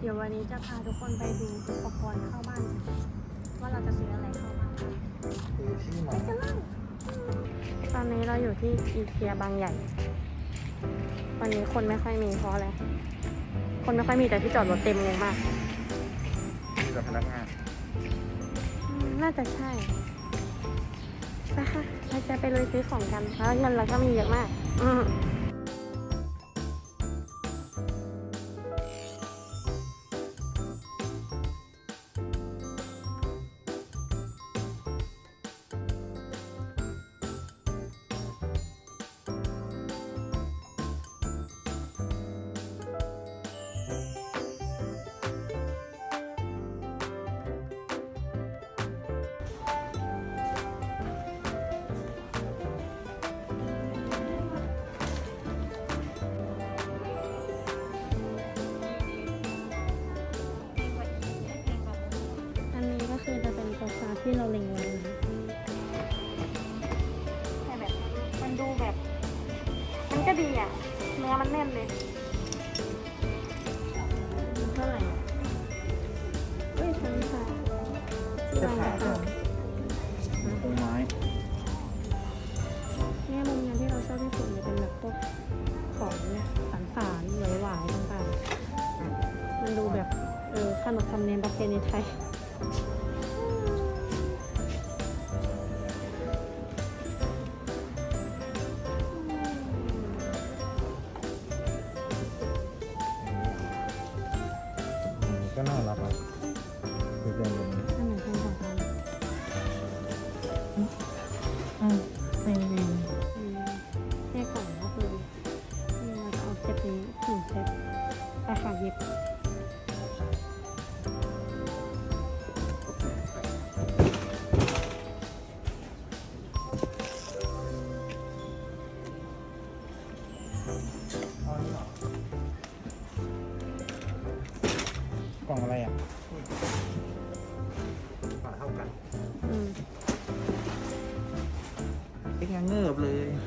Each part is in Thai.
เดี๋ยววันนี้จะพาทุกคนไปดูอุปกรณ์เข้าบ้านกันว่าเราจะซื้ออะไรเข้าบ้านคือที่มาตอนนี้เราอยู่ที่อีเกียบางใหญ่ วันนี้คนไม่ค่อยมีเพราะอะไร คนไม่ค่อยมีแต่ที่จอดรถเต็มงงมากมีแต่พนักงานอืมน่าจะใช่ไปค่ะเราจะไปเลยซื้อของกันแล้วเงินเราก็มีเยอะมาก อืม ที่เราเล็งไว้นะแต่แบบ มันดูแบบ มันก็ดีอะ เนื้อมันแน่นเลยมันเท่าไหร่อะเอ้ยชั้นค่ะจะขาดตรงไม้เนี่มุมงานที่เราชอบที่สุดเนี่ยเป็นแบบพวกของเนี่ยสันสานหวายหวายๆต่างๆ มันดูแบบ เออขนบธรรมเนียมประเพณีไทย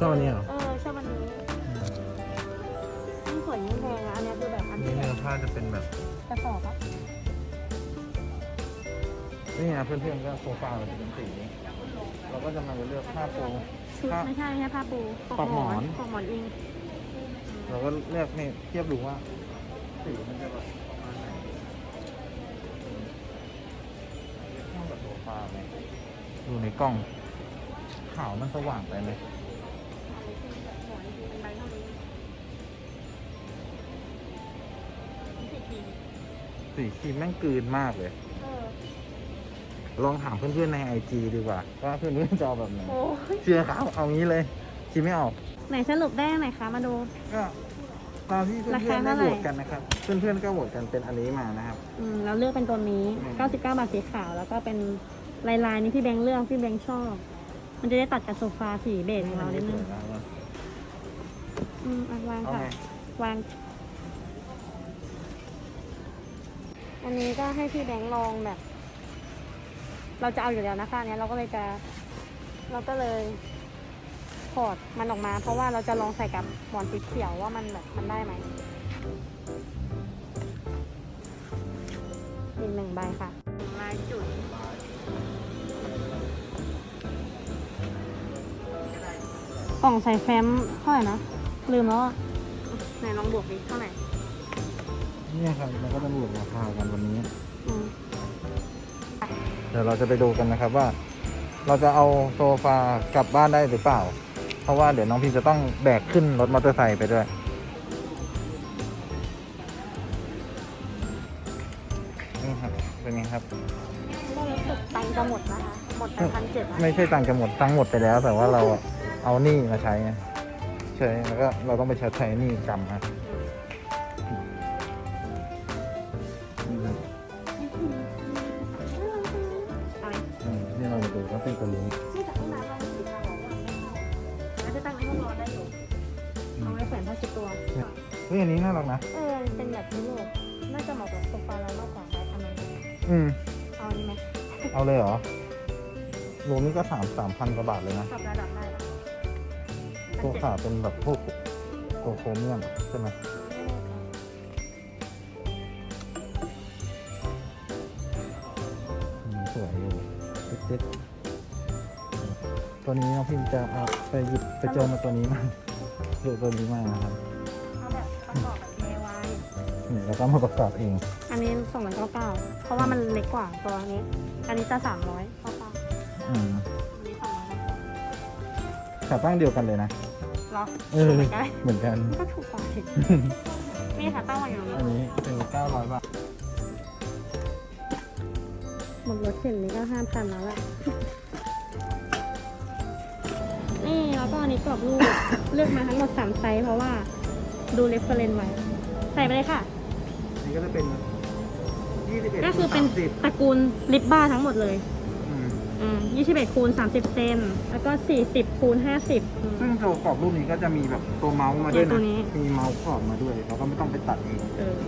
ชอบอันนี้เหรอ เออชอบอันนี้ยิ่งสวยยิ่งแพงนะอันนี้คือแบบอันนี่ที่แบเนื้อบผ้าจะเป็นแบบกระสอบอะนี่นะเพื่อนๆก็โซฟามันจะเป็นสีนี้เราก็จะมาเลือกผ้าปู ชุดผ้าไม่ใช่ไม่ใช่ผ้าปูปลอกหมอน ปลอกหมอนอิงเราก็เลือกนี่เทียบดูว่าสีมันจะแบบประมาณไหนเข้ากับโซฟาไหมดูในกล้องขาวมันสว่างไปไหมหม สีทีสีครีมแม่งกลืนมากเลย เออลองถามเพื่อนๆในไอจีดีกว่าว่าเพื่อนๆจะเอาแบบไหนโอ้ยเชื่อเขาเอางี้เลยคิดไม่ออก ไหนสรุปได้ไหนคะ มาดู ก็ตามที่เพื่ราอนคาๆได้เท่าไหร่โหวตกันนะครับ เพื่อนๆก็โหวตกันเป็นอันนี้มานะครับ อืมเราเลือกเป็นตัวนี้ อืม 99 บาทสีขาว แล้วก็เป็นลายลายๆนี้พี่แบงค์เลือกพี่แบงค์ชอบ มันจะได้ตัดกับโซฟาสีเบจของเราได้นึงสวยนะอืมอะวางเอาค่ะ ไงวาง อันนี้ก็ให้พี่แบงค์ลองแบบ เราจะเอาอยู่แล้วนะคะเนี้ยเราก็เลยจะ เราก็เลยถอดมันออกมา เพราะว่าเราจะลองใส่กับหมอนสีเขียวว่ามันแบบมันได้ไหมอีกหนึ่งใบค่ะลาจุดกล่องใส่แฟ้มเท่าไหร่นะ ลืมแล้วอะไหนลองบวกดิเท่าไหร่ เนี่ยครับมันก็จะบวกราคากันวันนี้ อืมเดี๋ยวเราจะไปดูกันนะครับว่า เราจะเอาโซฟากลับบ้านได้หรือเปล่า เพราะว่าเดี๋ยวน้องพี่จะต้องแบกขึ้นรถมอเตอร์ไซค์ไปด้วย นี่ครับ เป็นไงครับก็รู้สึกตังค์จะหมดนะคะอืหมดไปพันเจ็ดไม่ใช่ตังค์จะหมดตังค์หมดไปแล้ว แต่ว่าเราอะเอาหนี้มาใช้ไงใช่แล้วก็เราต้องไปชดใช้หนี้กรรมนะ รวมนี่ก็สามสามพันกว่าบาทเลยนะ ปรับระดับได้เหรอตัวขาเป็นแบบพวกโคโครเมียมใช่ไหมอืมสวยอยู่ติดๆตัวนี้น้องพิมจะเอาไปหยิบไปเจอมาตัวนี้มาดูตัวนี้มานะครับเอาแบบประกอบแบบ DIY นี่แล้วก็มาประกอบเอง อันนี้สองร้อยเก้าเก้าเพราะว่ามันเล็กกว่าตัวนี้ อันนี้จะสามร้ อยเก้าเก้าอืมอันนี้สองร้อยเก้าเก้าขาตั้งเดียวกันเลยนะ เหรอเออ ถูกไหมกันเหมือนกัน มันก็ถูกกว่าสินี่ค่ะตั้งไว้อยู่ตรงอันนี้นี้เป็น900บาทหมดรถเข็นนี้ก็ห้าพันแล้วแหละนี่แล้วก็อันนี้กรอบรูป เลือกมาทั้งหมดสามไซส์เพราะว่าดูเรฟเฟรนไว้ ใส่ไปเลยค่ะนี่ก็จะเป็น21ก็คือเป็น30ตระกูลลิปบ้าทั้งหมดเลย 21คูณ30 เซน แล้วก็ 40คูณ50อืม ซึ่งตัวกรอบรูปนี้ก็จะมีแบบตัวเมาส์มาด้วยนะมีเมาส์กรอบมาด้วยเราก็ไม่ต้องไปตัดเองเออ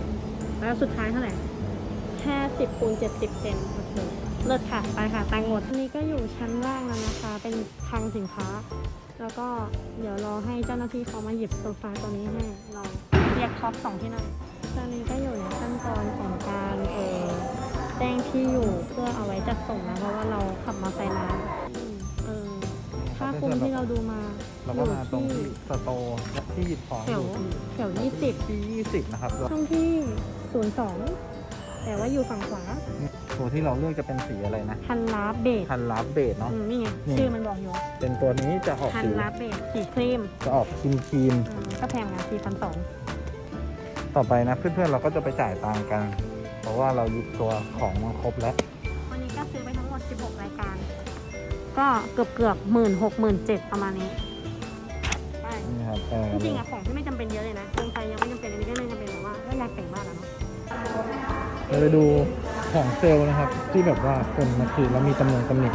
แล้วสุดท้ายเท่าไหร่ 50คูณ70 เซนโอเคเลิศค่ะ ไปค่ะแตังหมดอันนี้ก็อยู่ชั้นล่างแล้วนะคะ เป็นคลังสินค้า แล้วก็เดี๋ยวรอให้เจ้าหน้าที่เขามาหยิบโซฟาตัวนี้ให้ เราเรียกท็อปสองที่นั่งตอนนี้ก็อยู่ในขั้นตอนของการเออ แจ้งที่อยู่เพื่อเอาไว้จัดส่งนะเพราะว่าเราขับมาไซค์นานอืมเออค่าคุมที่เราดูมาเราก็มาตรงที่สโตร์ที่หยิบของแถอวยู่แถวยี่สิบที่20นะครับแล้วช่องที่ศูนย์สองแต่ว่าอยู่ฝั่งขวาตัวที่เราเลือกจะเป็นสีอะไรนะฮันลาเบดคันลาฟเบดเนาะอืมนี่ไงนี่ชื่อมันบอกอยู่เป็นตัวนี้จะออกฮันสีลาเบดสีครีมจะออกครีมครีมอืมก็แพงงานสี่พันสองๆต่อไปนะเพื่อนๆเราก็จะไปจ่ายตังค์กัน เพราะว่าเราหยิบตัวของมาครบแล้ว วันนี้ก็ซื้อไปทั้งหมด 16 รายการ ก็เกือบเกือบหมื่นหกหมื่นเจ็ดประมาณนี้ใช่นี่ครับแต่จริงๆอะของที่ไม่จำเป็นเยอะเลยนะเครื่องไฟยังไม่จำเป็นอันนี้ก็ไม่จำเป็นแต่ว่าก็อยากแต่งบ้านอะเนาะเราไปดูของเซลล์นะครับ ที่แบบว่าคนมาคืนแล้วมีตำแหน่งตำหนิ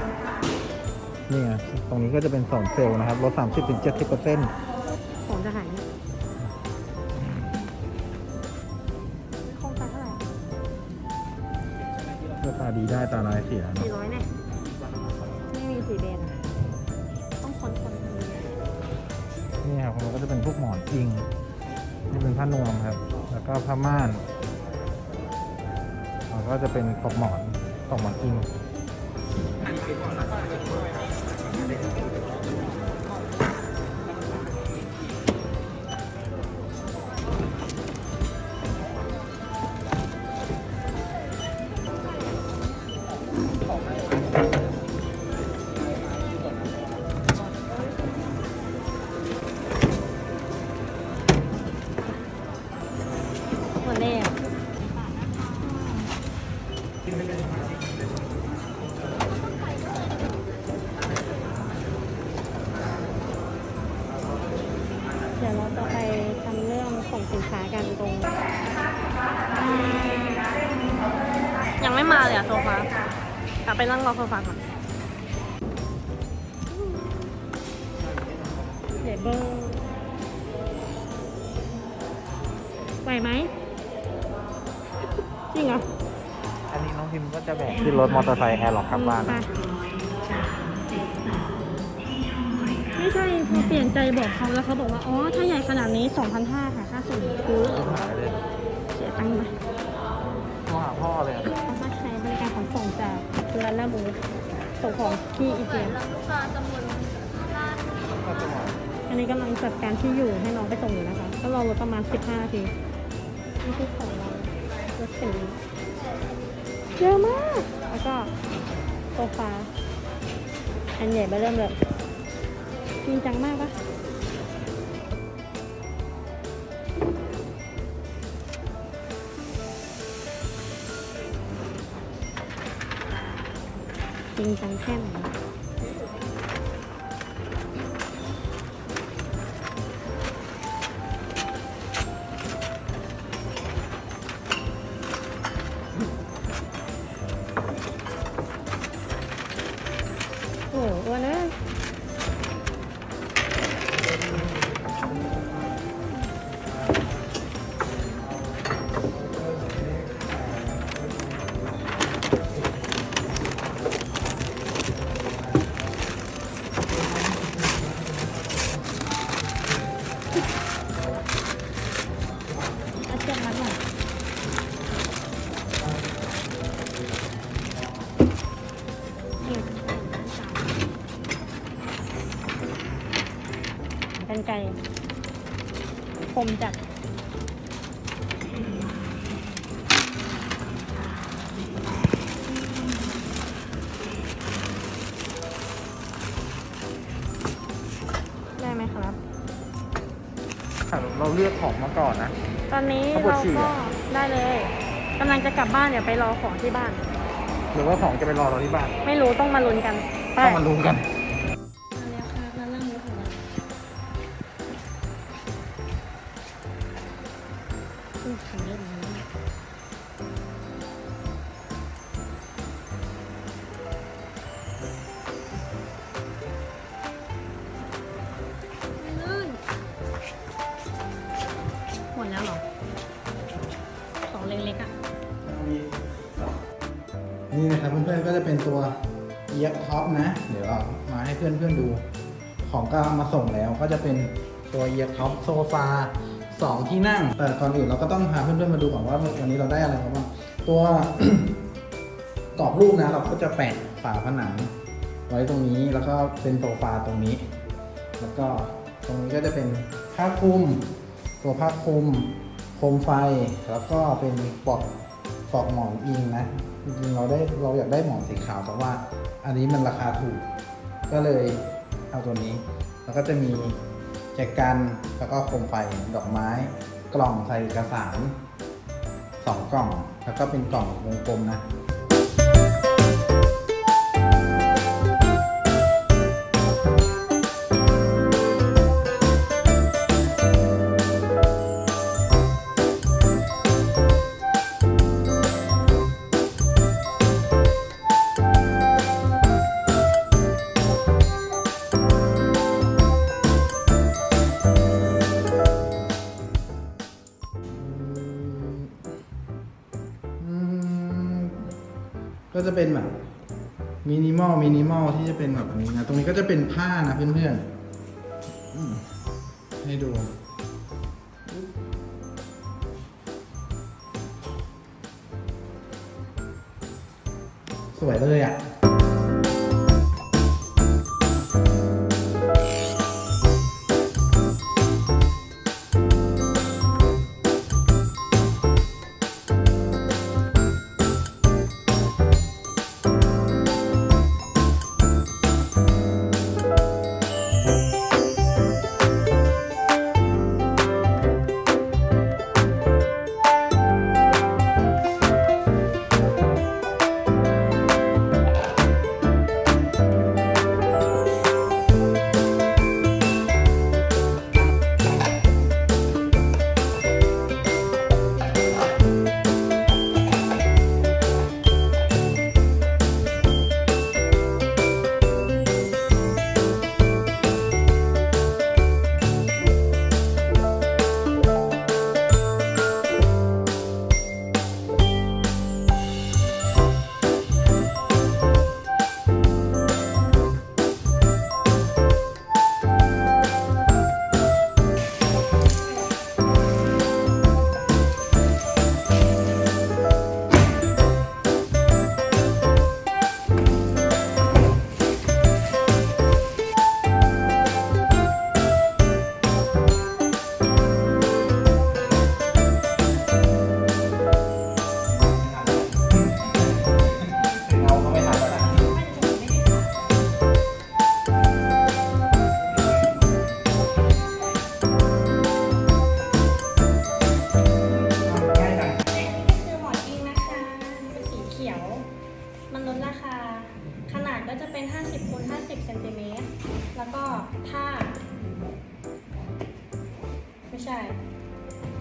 นี่ไงตรงนี้ก็จะเป็นโซนเซลล์นะครับลด30ถึง70เปอร์เซ็นต์ของ นี่ครับมันก็จะเป็นพวกหมอนอิงนี่เป็นผ้านวมครับ แล้วก็ผ้าม่านแล้วก็จะเป็นปลอกหมอนปลอกหมอนอิง นั่งรอโซฟาก่อนเดี๋ยวเบอร์ไหวไหม จริงเหรอ อันนี้น้องพิมก็จะแบกขึ้นรถมอเตอร์ไซค์แอร์ล็อกกลับบ้านไปนะไม่ใช่พอเปลี่ยนใจบอกเขาแล้วเขาบอกว่า อ๋อ ถ้าใหญ่ขนาดนี้ 2,500ค่ะ ค่าส่งคือหายเลยเสียตังค์ไหมโทรหาพ่อเลยอะสามารถใช้บานลาบูส่งของที่อีเกียก็จะบอกอันนี้กำลังจัดการที่อยู่ให้น้องไปส่งอยู่นะคะ ก็รอรถประมาณ 15นาทีนี่คือของเรารถเข็นเยอะมาก แล้วก็โซฟาอันใหญ่ไปเริ่มเลยจริงจังมากปะ จริงจังแค่ไหน เอาเชือกมัดหน่อยนี่เป็นไก่คมจัด เราเรียกของมาก่อนนะ ตอนนี้เขาปวดเราฉี่ก็อะได้เลยกำลังจะกลับบ้านเดี๋ยวไปรอของที่บ้าน หรือว่าของจะไปรอเราที่บ้าน ไม่รู้ต้องมาลุ้นกัน ไปต้องมาลุ้นกัน แล้วหรอ ของเล็กๆอะ นี่นะครับเพื่อนๆก็จะเป็นตัวเอียท็อปนะ เดี๋ยวเรามาให้เพื่อนๆดู ของก็มาส่งแล้วก็จะเป็นตัวเอียท็อปโซฟาสองที่นั่ง แต่ก่อนอื่นเราก็ต้องพาเพื่อนๆมาดูก่อนว่าวันนี้เราได้อะไรมาบ้างตัวกรอบรูปนะเราก็จะแปะฝาผนัง ไว้ตรงนี้แล้วก็เป็นโซฟาตรงนี้ แล้วก็ตรงนี้ก็จะเป็นผ้าคลุม ตัวผ้าคลุมโคมไฟแล้วก็เป็นปลอกปลอกหมอนอิงนะจริงๆเราได้เราอยากได้หมอนสีขาวแต่ว่า อันนี้มันราคาถูก ก็เลยเอาตัวนี้ แล้วก็จะมีแจกันแล้วก็โคมไฟดอกไม้ กล่องใส่เอกสารสองกล่อง แล้วก็เป็นกล่องวงกลมนะ เป็นแบบมินิมอลมินิมอลที่จะเป็นแบบนี้นะ ตรงนี้ก็จะเป็นผ้านะเพื่อนๆให้ดูสวยเลยอะ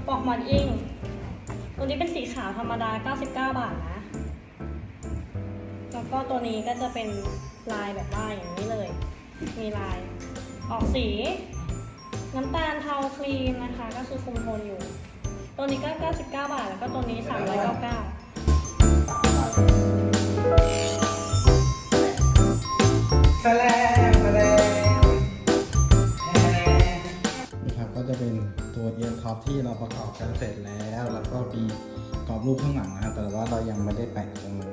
ปลอกหมอนอิง ตัวนี้เป็นสีขาวธรรมดา 99 บาทนะ แล้วก็ตัวนี้ก็จะเป็นลายแบบว่าอย่างนี้เลย มีลาย ออกสี น้ำตาลเทาครีมนะคะ ก็คือคุมโทนอยู่ ตัวนี้ก็ 99 บาท แล้วก็ตัวนี้ 399แสลงแสลงนี่ครับก็จะเป็น ตัวเอียร์ท็อปที่เราประกอบกันเสร็จแล้ว แล้วก็มีกรอบรูปข้างหลังนะครับแต่ว่าเรายังไม่ได้แปะตรงนี้